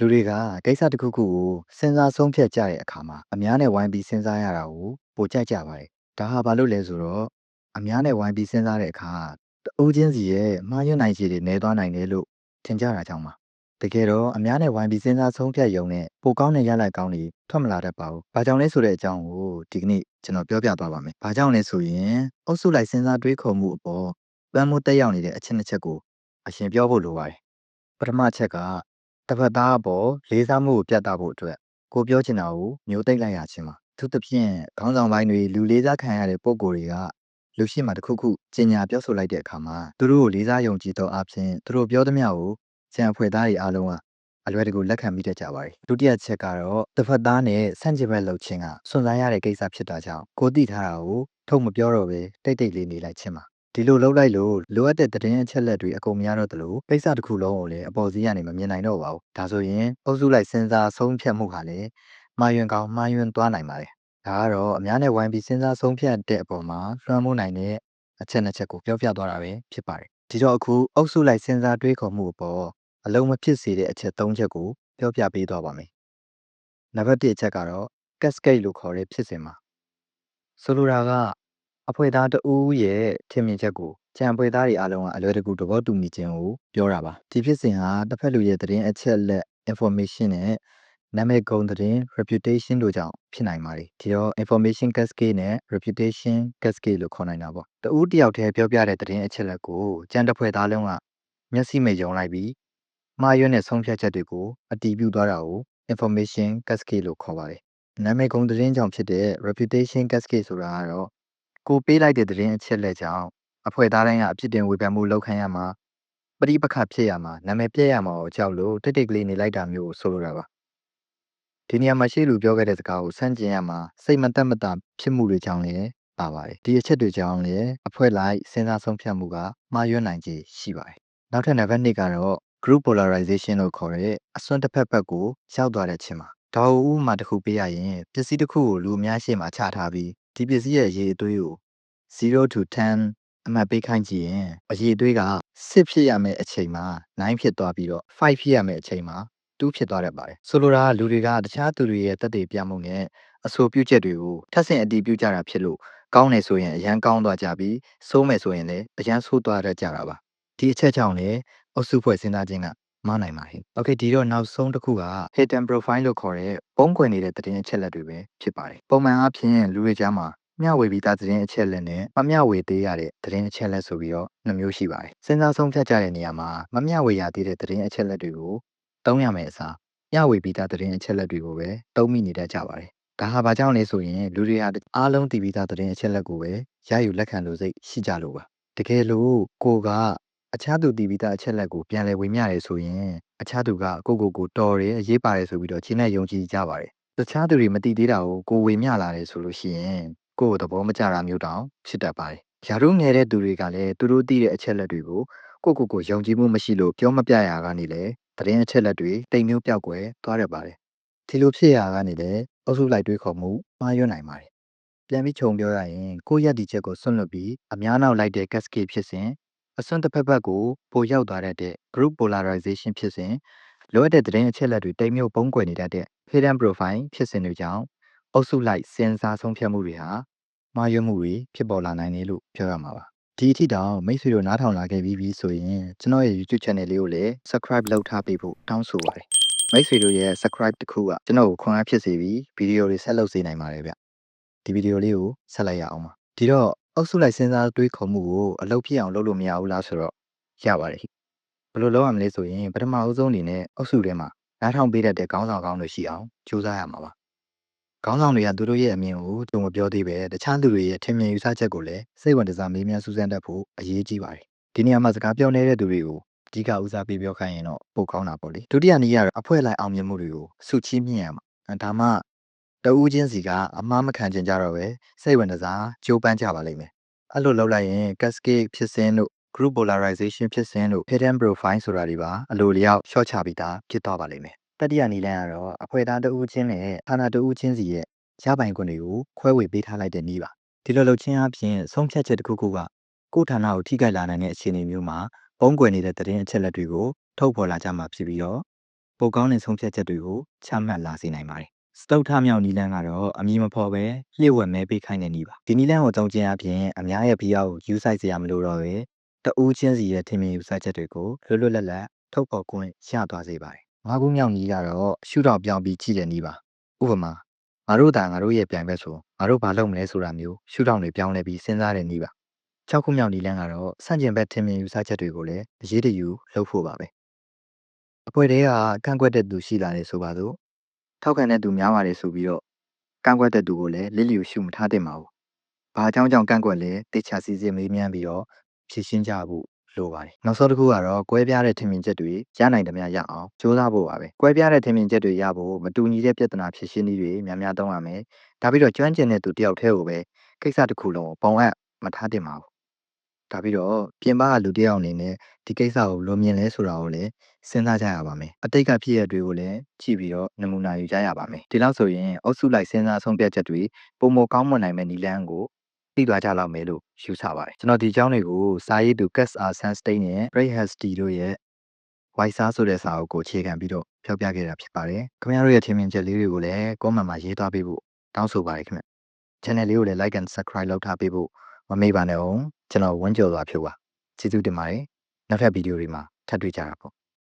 လူတွေကကိစ္စတစ်ခုခုကိုစဉ်းစားဆုံးဖြတ်ကြတဲ့အခါမှာအများနဲ့ဝိုင်းပြီးစဉ်းစားရတာကိုပိုကြိုက်ကြပါတယ်။ဒါဟာဘာလို့လဲဆိုတော့အများနဲ့ဝိုင်းပြီးစဉ်းစားတဲ့အခါတအိုးချင်းစီရဲ့မှားယွင်းနိုင်ခြေတွေနည်းသွားနိုင်တယ်လို့ထင်ကြတာကြောင့်ပါ။တကယ်တော့အများနဲ့ဝိုင်းပြီးစဉ်းစားဆုံးဖြတ်ရုံနဲ့ပိုကောင်းတဲ့ရလဒ်ကောင်းတွေထွက်မလာတတ်ပါဘူး။ဘာကြောင့်လဲဆိုတဲ့အကြောင်းကိုဒီကနေ့ကျွန်တော်ပြောပြသွားပါမယ်။ဘာကြောင့်လဲဆိုရင်အုပ်စုလိုက်စဉ်းစားတွေးခေါ်မှုအပေါ်ပန်းမိုးတက်ရောက်နေတဲ့အချက်နှစ်ချက်ကိုအရှင်ပြောဖို့လိုပါတယ်။ပထမအချက်က တစ်ဖက်သားအပေါ်လေးစားမှုကိုပြသဖို့အတွက်ကိုပြောချင်တာကိုမျိုးသိမ့်လိုက်ရခြင်းပါ။သူသဖြင့်ခေါင်းဆောင်ပိုင်းတွေလူလေးစားခံရတဲ့ပုံကိုယ်တွေကလူရှိမှတစ်ခုခုကျင်ညာပြောဆိုလိုက်တဲ့အခါမှာသူတို့ကိုလေးစားယုံကြည်သောအဖြစ်သူတို့ပြောသမျှကိုကြံဖွဲ့သားတွေအားလုံးကအလွယ်တကူလက်ခံမိတတ်ကြပါတယ်။ဒုတိယချက်ကတော့တစ်ဖက်သားနဲ့ဆန့်ကျင်ဘက်လှုပ်ခြင်းကစွန့်စားရတဲ့ကိစ္စဖြစ်တာကြောင့်ကိုသိထားတာကိုထုတ်မပြောတော့ဘဲတိတ်တိတ်လေးနေလိုက်ခြင်းပါ။ ဒီလိုလုပ်လိုက်လို့လိုအပ်တဲ့သတင်းအချက်လက်တွေအကုန်မရတော့သလိုကိစ္စတစ်ခုလုံးကိုလည်းအပေါ်စီးကနေမမြင်နိုင်တော့ပါဘူး။ဒါဆိုရင်အုပ်စုလိုက်စဉ်းစားဆုံးဖြတ်မှုဟာလည်းမှားယွင်းကောင်းမှားယွင်းသွားနိုင်ပါတယ်။ဒါကတော့အများနဲ့ဝိုင်းပြီးစဉ်းစားဆုံးဖြတ်တဲ့အပေါ်မှာလွှမ်းမိုးနိုင်တဲ့အချက်နှစ်ချက်ကိုပြောပြသွားတာပဲဖြစ်ပါတယ်။ဒီတော့အခုအုပ်စုလိုက်စဉ်းစားတွေးခေါ်မှုအပေါ်အလုံးမဖြစ်စေတဲ့အချက်၃ချက်ကိုပြောပြပေးသွားပါမယ်။နံပါတ်၁အချက်ကတော့ cascade လို့ခေါ်တဲ့ဖြစ်စဉ်မှာဆိုလိုတာက အဖွဲသားတဦးရဲ့ထင်မြင်ချက်ကိုကြံဖွဲသားတွေအားလုံးကအလွယ်တကူသဘောတူညီခြင်းကိုပြောတာပါဒီဖြစ်စဉ်ဟာတစ်ဖက်လူရဲ့သတင်းအချက်လက် information နဲ့နာမည်ဂုဏ်သတင်း reputation တို့ကြောင့်ဖြစ်နိုင်ပါတယ်ဒီတော့ information cascade နဲ့ reputation cascade လို့ခေါ်နိုင်တာပေါ့တဦးတယောက်တည်းပြောပြတဲ့သတင်းအချက်လက်ကိုကြံတစ်ဖွဲသားလုံးကမျက်စိမိတ်ယုံလိုက်ပြီးမှားယွင်းတဲ့ဆုံးဖြတ်ချက်တွေကိုအတီးပြုသွားတာကို information cascade လို့ခေါ်ပါတယ်နာမည်ဂုဏ်သတင်းကြောင့်ဖြစ်တဲ့ reputation cascade ဆိုတာကတော့ ကိုပေးလိုက်တဲ့သတင်းအချက်လက်ကြောင့်အဖွဲ့သားတိုင်းကအပြစ်တင်ဝေဖန်မှုလုပ်ခံရမှာပဋိပက္ခဖြစ်ရမှာနာမည်ပြည့်ရမှာကိုကြောက်လို့တိတ်တိတ်ကလေးနေလိုက်တာမျိုးကိုဆိုလိုတာပါဒီနေရာမှာရှေ့လူပြောခဲ့တဲ့စကားကိုဆန့်ကျင်ရမှာစိတ်မသက်မသာဖြစ်မှုတွေကြောင့်လည်းပါပါတယ်ဒီအချက်တွေကြောင့်လည်းအဖွဲ့လိုက်စဉ်းစားဆုံးဖြတ်မှုကမှားယွင်းနိုင်ခြေရှိပါတယ်နောက်ထပ်နံပါတ်2ကတော့ group polarization လို့ခေါ်တဲ့အစွန်းတစ်ဖက်ဘက်ကိုရောက်သွားတဲ့ခြင်းပါဒါကိုဥပမာတစ်ခုပေးရရင်ပစ္စည်းတစ်ခုကိုလူအများရှေ့မှာချထားပြီး ဒီပစ္စည်းရဲ့အရေးအသွေးကို0 to 10အမှတ်ပေးခိုင်းကြည့်ရင်အရေးအသွေးက6ဖြစ်ရမယ့်အချိန်မှာ9ဖြစ်သွားပြီးတော့5ဖြစ်ရမယ့်အချိန်မှာ2ဖြစ်သွားတတ်ပါတယ်ဆိုလိုတာကလူတွေကတခြားသူတွေရဲ့တက်တွေပြမှုနဲ့အဆိုပြုချက်တွေကိုထပ်ဆင့်အတည်ပြုကြတာဖြစ်လို့ကောင်းတယ်ဆိုရင်အရန်ကောင်းသွားကြပြီးစိုးမယ်ဆိုရင်လည်းအရန်ဆိုးသွားတတ်ကြတာပါဒီအချက်ကြောင့်လည်းအုပ်စုဖွဲ့စဉ်းစားခြင်းက မနိုင်ပါဘူး။ Okay ဒီတော့နောက်ဆုံးတစ်ခုက hidden profile လို့ခေါ်တဲ့ပုံကွယ်နေတဲ့သတင်းအချက်လက်တွေပဲဖြစ်ပါတယ်။ပုံမှန်အားဖြင့်လူတွေကြားမှာမျှဝေပြီးသားသတင်းအချက်လက်နဲ့မမျှဝေသေးရတဲ့သတင်းအချက်လက်ဆိုပြီးတော့နှမျိုးရှိပါတယ်။စဉ်းစားဆုံးဖြတ်ကြတဲ့နေရာမှာမမျှဝေရသေးတဲ့သတင်းအချက်လက်တွေကိုသုံးရမယ်အစားမျှဝေပြီးသားသတင်းအချက်လက်တွေကိုပဲသုံးမိနေတတ်ကြပါတယ်။ဒါဟာဘာကြောင့်လဲဆိုရင်လူတွေဟာအားလုံးတည်ပြီးသားသတင်းအချက်လက်ကိုပဲရယူလက်ခံလို့စိတ်ရှိကြလို့ပါ။တကယ်လို့ကိုက အခြားသူတည်ပြီးသားအချက်လက်ကိုပြန်လည်ဝေမျှတယ်ဆိုရင်အခြားသူကကိုကိုကိုတော်တယ်အရေးပါတယ်ဆိုပြီးတော့ချင်းနဲ့ယုံကြည်ကြပါတယ်တခြားသူတွေမတည်သေးတာကိုကိုဝေမျှလာတယ်ဆိုလို့ရှိရင်ကိုကိုသဘောမကျတာမျိုးတောင်ဖြစ်တတ်ပါတယ်ယာရုငယ်တဲ့သူတွေကလည်းသူတို့သိတဲ့အချက်လက်တွေကိုကိုကိုကိုယုံကြည်မှုမရှိလို့ပြောမပြရကနေလေသတင်းအချက်လက်တွေတိမ်မျိုးပြောက်ွယ်သွားရပါတယ်ဒီလိုဖြစ်ရကနေလေအုပ်စုလိုက်တွေးခေါ်မှုမှားယွင်းနိုင်ပါတယ်ပြန်ပြီးခြုံပြောရရင်ကိုရက်ဒီချက်ကိုဆွန့်လွတ်ပြီးအများနောက်လိုက်တဲ့ cascade ဖြစ်စဉ် အစွန်းတစ်ဖက်ဘက်ကိုပိုရောက်သွားတတ်တဲ့ group polarization ဖြစ်စဉ်လိုအပ်တဲ့သတင်းအချက်အလက်တွေတိမ်မြုပ်ပုံကွယ်နေတတ်တဲ့ hidden profile ဖြစ်စဉ်တွေကြောင့်အုပ်စုလိုက်စဉ်းစားဆုံးဖြတ်မှုတွေဟာမှားယွင်းမှုတွေဖြစ်ပေါ်လာနိုင်တယ်လို့ပြောရမှာပါဒီအထိတောင်မိတ်ဆွေတို့နားထောင်လာခဲ့ပြီးပြီဆိုရင်ကျွန်တော်ရဲ့ YouTube channel လေးကိုလည်း subscribe လုပ်ထားပေးဖို့တောင်းဆိုပါတယ်မိတ်ဆွေတို့ရဲ့ subscribe တစ်ခုကကျွန်တော်ကိုခွန်အားဖြစ်စေပြီးဗီဒီယိုတွေဆက်လုပ်စေနိုင်ပါတယ်ဗျဒီဗီဒီယိုလေးကိုဆက်လိုက်ရအောင်ပါဒီတော့ အုပ်စုလိုက်စဉ်းစားတွေးခေါ်မှုကိုအလုပ်ဖြစ်အောင်လုပ်လို့မရဘူးလားဆိုတော့ရပါတယ်ဘယ်လိုလုပ်ရမလဲဆိုရင်ပထမအဦးဆုံးအနေနဲ့အုပ်စုထဲမှာနားထောင်ပေးတတ်တဲ့ခေါင်းဆောင်ကောင်းတွေရှိအောင်ကြိုးစားရမှာပါခေါင်းဆောင်တွေကသူတို့ရဲ့အမြင်ကိုတုံမပြောသေးပဲတခြားသူတွေရဲ့ထင်မြင်ယူဆချက်ကိုလည်းစိတ်ဝင်စားမေးမြန်းစူးစမ်းတတ်ဖို့အရေးကြီးပါတယ်ဒီနေရာမှာစကားပြောနေတဲ့သူတွေကိုအဓိကဦးစားပေးပြောခိုင်းရင်တော့ပိုကောင်းတာပေါ့လေဒုတိယနည်းကတော့အဖွဲ့လိုက်အောင်မြင်မှုတွေကိုစုချီးမြှင့်ရမှာဒါမှ တဦးချင်းစီကအမှားမခံချင်ကြတော့ပဲစိတ်ဝင်စားကြိုးပမ်းကြပါလိမ့်မယ်အဲ့လိုလုပ်လိုက်ရင် cascade ဖြစ်စဉ်တို့ group polarization ဖြစ်စဉ်တို့ hidden profile ဆိုတာတွေပါအလိုလျောက်ရှော့ချပြီးသားဖြစ်သွားပါလိမ့်မယ်တတိယနည်းလမ်းကတော့အဖွဲ့သားတဦးချင်းနဲ့ဌာနတဦးချင်းစီရဲ့ရပိုင်ခွင့်တွေကိုခွဲဝေပေးထားလိုက်တဲ့နည်းပါဒီလိုလုပ်ခြင်းအပြင်ဆုံးဖြတ်ချက်တစ်ခုခုကကိုယ်ဌာနကိုထိခိုက်လာနိုင်တဲ့အခြေအနေမျိုးမှာပုံကွယ်နေတဲ့သတင်းအချက်လက်တွေကိုထုတ်ဖော်လာကြမှာဖြစ်ပြီးတော့ပိုကောင်းတဲ့ဆုံးဖြတ်ချက်တွေကိုချမှတ်လာစေနိုင်ပါတယ် စတုထမြောက်နီလန်းကတော့အမည်မဖော်ပဲလျှို့ဝှက်မဲပေးခိုင်းတဲ့နီးပါဒီနီလန်းကိုအသုံးကျင်းအပြင်အများရဲ့ဘီယာကိုယူဆိုင်စရာမလိုတော့ပဲတဦးချင်းစီရဲ့ထင်မြင်ယူဆချက်တွေကိုလွတ်လွတ်လပ်လပ်ထုတ်ဖော်ခွင့်ရသွားစေပါတယ်ငါးခုမြောက်နီးကတော့ရှုထောင့်ပြောင်းပြီးကြည့်တဲ့နီးပါဥပမာငါတို့ဒါငါတို့ရဲ့ပြိုင်ဘက်ဆိုငါတို့ဘာလုပ်မလဲဆိုတာမျိုးရှုထောင့်တွေပြောင်းလဲပြီးစဉ်းစားတဲ့နီးပါ6ခုမြောက်နီလန်းကတော့စန့်ကျင်ဘက်ထင်မြင်ယူဆချက်တွေကိုလည်းအရေးတယူလုပ်ဖို့ပါပဲအပွဲတွေကကန့်ကွက်တဲ့သူရှိလာတယ်ဆိုပါစို့ ထောက်ခံတဲ့သူများပါတယ်ဆိုပြီးတော့ကန့်ကွက်တဲ့သူကိုလည်းလစ်လျူရှုမထားသင့်ပါဘူးဘာအကြောင်းကြောင့်ကန့်ကွက်လဲတေချာစီစဉ်မေးမြန်းပြီးတော့ဖြေရှင်းကြဖို့လိုပါတယ်နောက်ဆုံးတစ်ခုကတော့ကွဲပြားတဲ့ထင်မြင်ချက်တွေရနိုင်သမျှရအောင်ကြိုးစားဖို့ပါပဲကွဲပြားတဲ့ထင်မြင်ချက်တွေရဖို့မတူညီတဲ့ပြဿနာဖြေရှင်းနည်းတွေများများသုံးရမယ်ဒါပြီးတော့ကျွမ်းကျင်တဲ့သူတယောက်တည်းကိုပဲကိစ္စတစ်ခုလုံးကိုပုံအပ်မထားသင့်ပါဘူး ဒါပြီးတော့ပြင်ပကလူတစ်ယောက်အနေနဲ့ဒီကိစ္စကိုလိုမြင်လဲဆိုတာကိုလည်းစဉ်းစားကြရပါမယ်အတိတ်ကဖြစ်ရတွေကိုလည်းကြည့်ပြီးတော့နမူနာယူကြရပါမယ်ဒီလောက်ဆိုရင်အုပ်စုလိုက်စဉ်းစားဆုံးဖြတ်ချက်တွေပုံမကောင်းမွန်နိုင်မဲ့နီလန်းကိုသိသွားကြလောက်မယ်လို့ယူဆပါတယ်ကျွန်တော်ဒီအကြောင်းတွေကိုစာရေးသူ Cass R Sunstein နဲ့ Ray Hasty တို့ရဲ့ Wiser ဆိုတဲ့စာအုပ်ကိုအခြေခံပြီးတော့ဖျောက်ပြခဲ့တာဖြစ်ပါတယ်ခင်ဗျားတို့ရဲ့ထင်မြင်ချက်လေးတွေကိုလည်း comment မှာရေးသွားပေးဖို့တောင်းဆိုပါတယ်ခင်ဗျ channel လေးကိုလည်း like and subscribe လုပ်ထားပေးဖို့ မမေ့ပါနဲ့အောင်ကျွန်တော်ဝန်းကျော်စွာဖြုတ်ပါကျေးဇူးတင်ပါတယ်နောက်ထပ်ဗီဒီယိုတွေမှာထပ်တွေ့ကြတာပေါ့